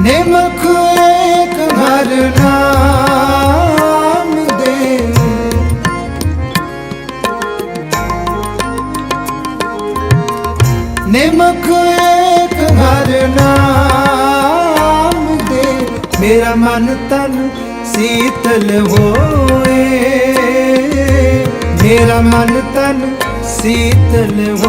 ਨਿਮਖ ਏਕ ਹਰ ਨਾਮ ਦੇ। ਨਿਮਖ ਏਕ ਹਰ ਨਾਮ ਦੇ। ਮੇਰਾ ਮਨ ਤਨ ਸੀਤਲ ਹੋਏ। ਮੇਰਾ ਮਨ ਤਨ ਸੀਤਲ ਹੋ